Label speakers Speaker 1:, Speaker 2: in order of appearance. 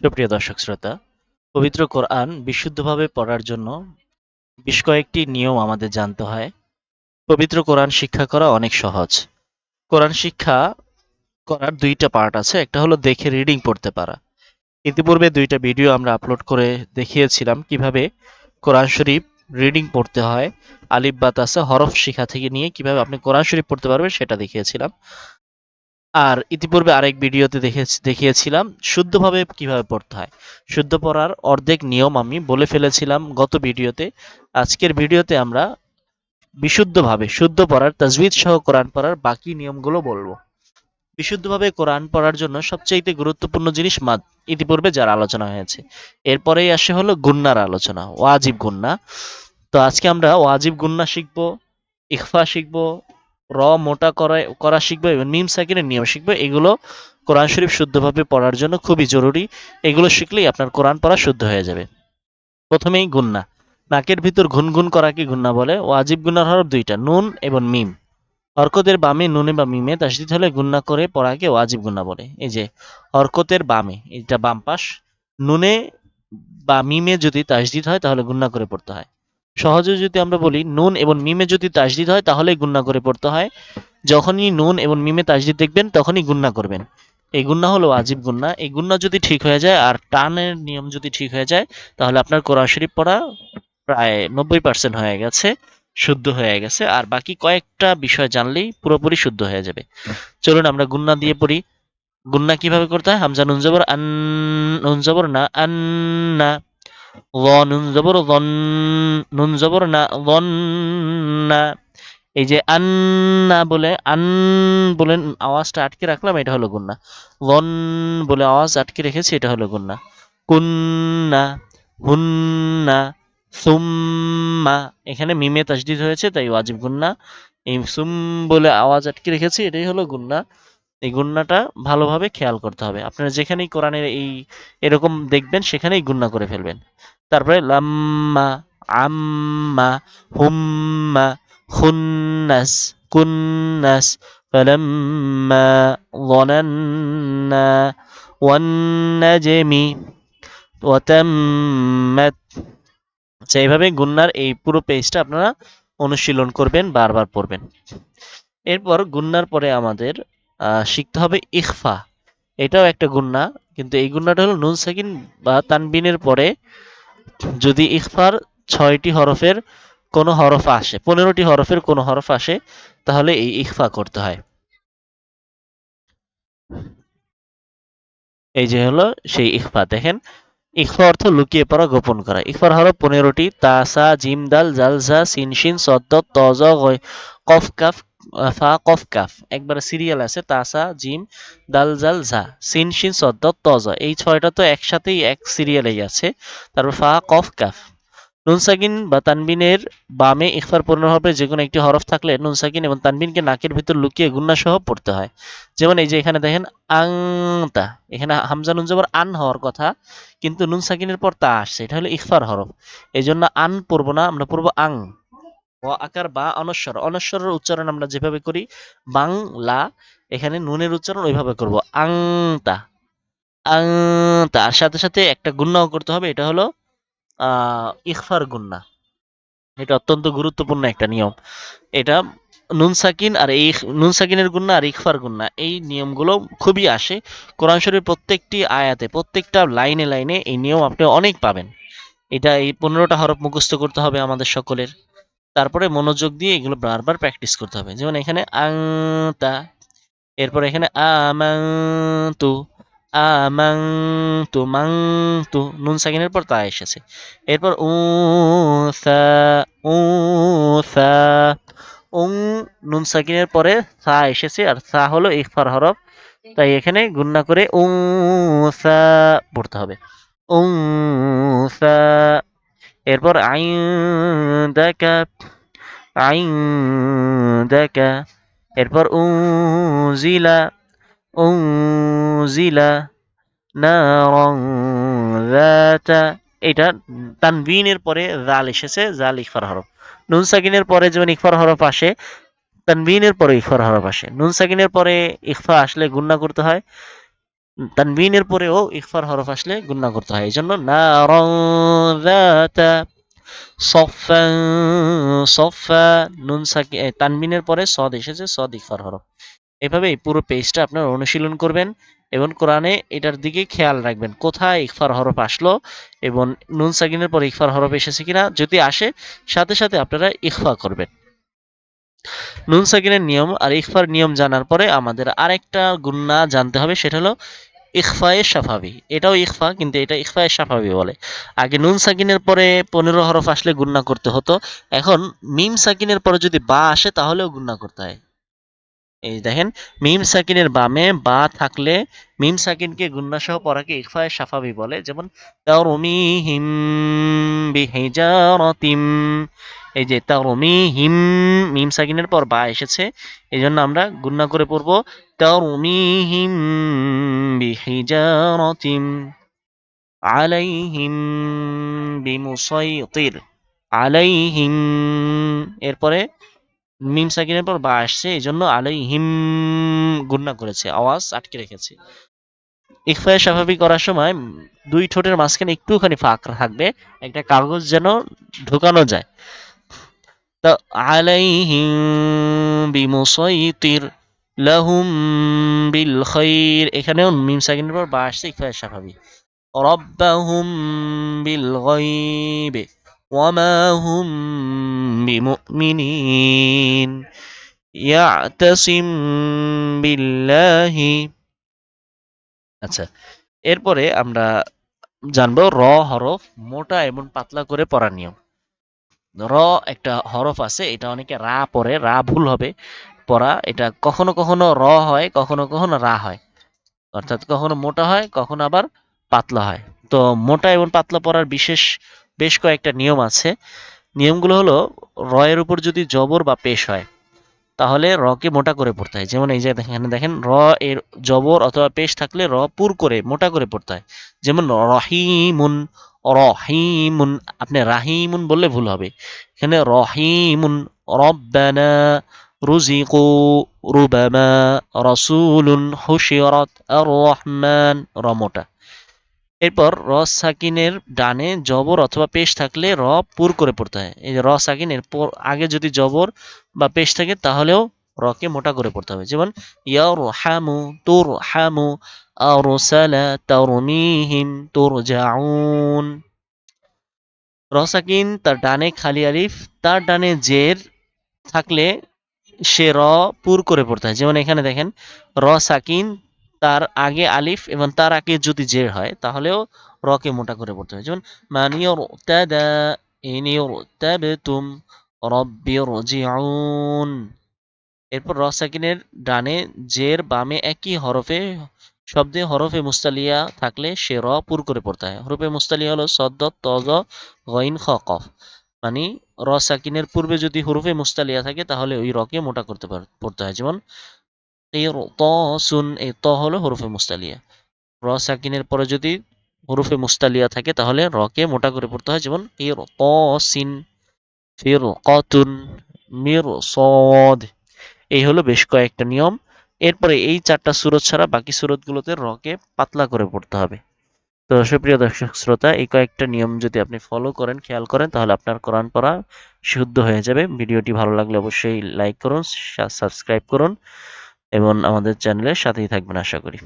Speaker 1: সুপ্রিয় দর্শক শ্রোতা, পবিত্র কোরআন বিশুদ্ধভাবে পড়ার জন্য বেশ কয়েকটি নিয়ম আমাদের জানতে হয়। পবিত্র কোরআন শিক্ষা করা অনেক সহজ। কোরআন শিক্ষা করার দুইটা পার্ট আছে, একটা হলো দেখে রিডিং পড়তে পারা। ইতিপূর্বে দুইটা ভিডিও আমরা আপলোড করে দেখিয়েছিলাম কীভাবে কোরআন শরীফ রিডিং পড়তে হয়, আলিফ বাতাসা হরফ শিখা থেকে নিয়ে কীভাবে আপনি কোরআন শরীফ পড়তে পারবেন সেটা দেখিয়েছিলাম। আর ইতিপূর্বে আরেক ভিডিওতে দেখে দেখিয়েছিলাম শুদ্ধভাবে কীভাবে পড়তে হয়। শুদ্ধ পড়ার অর্ধেক নিয়ম আমি বলে ফেলেছিলাম গত ভিডিওতে। আজকের ভিডিওতে আমরা বিশুদ্ধভাবে শুদ্ধ পড়ার তাজবিদ সহ কোরআন পড়ার বাকি নিয়মগুলো বলব। বিশুদ্ধভাবে কোরআন পড়ার জন্য সবচাইতে গুরুত্বপূর্ণ জিনিস মাদ, ইতিপূর্বে যার আলোচনা হয়েছে। এরপরেই আসে হলো গুন্নার আলোচনা, ওয়াজিব গুন্না। তো আজকে আমরা ওয়াজিব গুন্না শিখব, ইখফা শিখব র মোটা করা করা শিখবে এবং মিম সাকিনের নিয়ম শিখব। এগুলো কোরআন শরীফ শুদ্ধভাবে পড়ার জন্য খুবই জরুরি। এগুলো শিখলেই আপনার কোরআন পড়া শুদ্ধ হয়ে যাবে। প্রথমেই গুন্না। নাকের ভিতর ঘুনঘুন করাকে গুন্না বলে? ওয়াজিব গুন্নার হরফ দুইটা, নুন এবং মিম। হরকতের বামে নুনে বা মিমে তাসদিদ হলে গুন্না করে পড়াকে ওয়াজিব গুন্না বলে। এই যে, হরকতের বামে, এটা বাম পাশ। নুনে বা মিমে যদি তাসদিদ হয় তাহলে গুন্না করে পড়তে হয়। সহজে যদি আমরা বলি নুন এবং মিমে যদি তাসদিদ হয়, তাহলে গুন্না করে পড়তে হয়। যখনই নুন এবং মিমে তাসদিদ দেখবেন, তখনই গুন্না করবেন। এই গুন্না হলো আজীব গুন্না। এই গুন্না যদি ঠিক হয়ে যায় আর টানের নিয়ম যদি ঠিক হয়ে যায়, তাহলে আপনার কোরআন শরীফ পড়া প্রায় নব্বই পার্সেন্ট হয়ে গেছে, শুদ্ধ হয়ে গেছে। আর বাকি কয়েকটা বিষয় জানলেই পুরোপুরি শুদ্ধ হয়ে যাবে। চলুন আমরা গুন্না দিয়ে পড়ি। গুন্না কীভাবে করতে হয়? হামজা নুন জবর, আন, নুন জবর না আন্না নুন জবর না এই যে আন না বলে, আন বলে আওয়াজটা আটকে রাখলাম, এটা হলো গুন্না। লন বলে আওয়াজ আটকে রেখেছি, এটা হলো গুন্না। কুন্না হুন্না সুম্মা এখানে মিমে তাসদিদ হয়েছে, তাই ওয়াজিব গুন্না। এই সুম বলে আওয়াজ আটকে রেখেছি, এটাই হলো গুন্না। এই গুন্নাটা ভালোভাবে খেয়াল করতে হবে। আপনারা যেখানেই কোরআনের এই এরকম দেখবেন, সেখানেই গুন্না করে ফেলবেন। তারপরে লাম্মা আম্মা হুম্মা খুন্নাস কুন্নাস فلما ظننا والنجم وتمت আচ্ছা এইভাবে গুন্নার এই পুরো পেজটা আপনারা অনুশীলন করবেন বারবার পড়বেন এরপর গুন্নার পরে আমাদের আহ, শিখতে হবে ইখফা এটাও একটা গুন্না কিন্তু এই গুন্নাটা হলো নুন সাকিন বা তানবিনের পরে যদি ইখফার ছয়টি হরফের কোনো হরফ আসে, পনেরোটি হরফের কোনো হরফ আসে, তাহলে এই ইখফা করতে হয়। এই যে হলো সেই ইখফা, দেখেন, ইখফা অর্থ লুকিয়ে পড়া, গোপন করা। ইখফার হরফ পনেরোটি তাসা জিম, দাল জালজা সিনশিন সদ্দ তজ কফ, কাফ ফা কফ, কাফ। একবারে সিরিয়াল আছে, তাসা জিম দাল, জাল, ঝা। সিন, শিন, সদ্দ তজ এই ছয়টা তো একসাথেই এক সিরিয়ালেই আছে। তারপর ফা, কফ, কাফ। নুন, সাকিন বা তানবিনের বামে ইখফার পনেরো হবে যে কোনো একটি হরফ থাকলে নুন, সাকিন এবং তানবিনকে নাকের ভিতর লুকিয়ে গুন্না সহ পড়তে হয়। যেমন এই যে এখানে দেখেন, আংতা। এখানে হামজা, নুন, জবর আন হওয়ার কথা, কিন্তু নুন, সাকিনের পর তা আসছে। এটা হলো ইখফার হরফ। এই জন্য আন পড়ব না, আমরা পড়ব আং। আকার বা অনস্বর অনস্বরের উচ্চারণ আমরা যেভাবে করি বাংলা এখানে নুনের উচ্চারণ ওইভাবে করব। আংতা আংতা আর সাথে সাথে একটা গুন্নাও করতে হবে, এটা হলো আহ ইখফার গুন্না এটা অত্যন্ত গুরুত্বপূর্ণ একটা নিয়ম। এটা নুন সাকিন আর এই নুন সাকিনের গুন্না আর ইখফার গুন্না এই নিয়মগুলো খুবই আসে। কোরআন শরীফের প্রত্যেকটি আয়াতে, প্রত্যেকটা লাইনে লাইনে এই নিয়ম আপনি অনেক পাবেন। এটা এই পনেরোটা হরফ মুখস্থ করতে হবে আমাদের সকলের। তারপরে মনোযোগ দিয়ে এগুলো বারবার প্র্যাকটিস করতে হবে। যেমন এখানে আংতা, এরপর এখানে আমাংতু আমাংতু, মাংতু, নুন সাকিনের পর তা এসেছে। এরপর উ সা উ সা উং নুন সাকিনের পরে সা এসেছে আর সা হলো ইফার হরফ। তাই এখানে গুন্না করে উসা পড়তে হবে। উসা এরপর আইন দেখা আইন দেখা এরপর উজিলা উজিলা, নারং যাতা, এটা তানবিনের পরে জাল এসেছে জাল ইকফার হরফ। নুন সাকিনের পরে যেমন ইকফার হরফ আসে, তানবিনের পরে ইকফার হরফ আসে। নুন সাকিনের পরে ইকফা আসলে গুন্না করতে হয়। তানবিনের পরেও ইকফার হরফ আসলে গুন্না করতে হয়। এই জন্য তানবিনের পরে সদ এসেছে, সদ ইকফার হরফ। এভাবে পুরো পেজটা আপনার অনুশীলন করবেন এবং কোরআনে এটার দিকে খেয়াল রাখবেন, কোথায় ইকফার হরফ আসলো এবং নুন সাকিনের পর ইকফার হরফ এসেছে কিনা। যদি আসে, সাথে সাথে আপনারা ইকফা করবেন। নুন সাকিনের নিয়ম আর ইকফার নিয়ম জানার পরে আমাদের আরেকটা গুন্না জানতে হবে, সেটা হলো ইখফায়ে সাফাবি এটাও ইখফা, কিন্তু এটা ইখফায়ে সাফাবি বলে। আগে নুন সাকিনের পরে পনেরো হরফ আসলে গুন্না করতে হতো। এখন মিম সাকিনের পরে যদি বা আসে, তাহলেও গুন্না করতে হয়। এই দেখেন, মিম সাকিনের বামে বা থাকলে মিম সাকিনকে গুন্না সহ পড়াকে ইখফায়ে সাফাবি বলে। যেমন এই যে তারমিহিম, মিম সাকিনের পর বা এসেছে এই জন্য আমরা গুন্না করে পড়ব, তারমিহিম বিহিজারাতিম আলাইহিম বিমুসাইতির, আলাইহিম এরপরে মিম সাকিনের পর বা আসছে এই জন্য আলাইহিম গুন্না করেছে, আওয়াজ আটকে রেখেছে। ইকফায়ে স্বাভাবিক করার সময় দুই ঠোঁটের মাঝখানে একটুখানি ফাঁক থাকবে, একটা কাগজ যেন ঢুকানো যায়। বিমুসাইতির লাহুম বিল খাইর এখানেও মিম সাকিনের পর বা আসছে ইকফায়ে স্বাভাবিক বিল গাইবে ওয়ামা হুম বিমুমিনিন ইয়াতাসিম বিল্লাহি আচ্ছা এরপরে আমরা জানব র হরফ মোটা এবং পাতলা করে পড়ার নিয়ম। র একটা হরফ আছে, এটা অনেকে রা পড়ে, রা ভুল হবে, পড়া, এটা কখনো কখনো র হয়, কখনো কখনো রা হয়। অর্থাৎ কখনো মোটা হয়, কখনো আবার পাতলা হয়। তো মোটা এবং পাতলা পড়ার বিশেষ বেশ কয়েকটা নিয়ম আছে। নিয়মগুলো হলো র এর উপর যদি জবর বা পেশ হয়, তাহলে র কে মোটা করে পড়তে হয়। যেমন এই যে এখানে দেখেন, র এর জবর অথবা পেশ থাকলে র পুর করে, মোটা করে পড়তে হয়। যেমন রহিমুন রহিমুন, আপনি রাহিমুন বললে ভুল হবে। এখানে রহিমুন, রব্বানা রুজিকু রুবামা রসুলুন হুশিরাত আর রহমান র মোটা এরপর র সাকিনের ডানে জবর অথবা পেশ থাকলে র পুর করে পড়তে হয়। এই র সাকিনের আগে যদি জবর বা পেশ থাকে তাহলেও রকে মোটা করে পড়তে হবে। যেমন ইয়ার হামু তোর হামু আরসালা তারমিহিম তুরজাউন। র সাকিন, তার ডানে খালি আলিফ, তার ডানে জের থাকলে সে র পুর করে পড়তে হয়। যেমন এখানে দেখেন, র সাকিন, তার আগে আলিফ এবং তার আগে যদি জের হয়, তাহলেও রকে মোটা করে পড়তে হয়। যেমন মানিয়র তাদা ইনিয়র তাবেতুম রব্বির জিউন এরপর র সাকিনের ডানে জের বামে একই হরফে শব্দে হরফে মুস্তালিয়া থাকলে সে র পুর করে পড়তে হয়। হরফে মুস্তালিয়া হলো সদ্দ তজ গইন খ, কফ। মানে র সাকিনের পূর্বে যদি হরফে মুস্তালিয়া থাকে তাহলে ওই রকে মোটা করতে পড়তে হয়। যেমন এই ত, সুন এই ত হলো হরফে মুস্তালিয়া। র সাকিনের পরে যদি হরফে মুস্তালিয়া থাকে তাহলে রকে মোটা করে পড়তে হয়। যেমন এই ত, সিন, ফির কতুন মির, সদ এই হলো বেশ কয়েকটা নিয়ম। এরপরে এই চারটা সুরত ছাড়া বাকি সুরতগুলোতে রকে পাতলা করে পড়তে হবে। তো সুপ্রিয় দর্শক শ্রোতা, এই কয়েকটা নিয়ম যদি আপনি ফলো করেন, খেয়াল করেন, তাহলে আপনার কোরআন পড়া শুদ্ধ হয়ে যাবে। ভিডিওটি ভালো লাগলে অবশ্যই লাইক করুন সাবস্ক্রাইব করুন এবং আমাদের চ্যানেলের সাথেই থাকবেন আশা করি।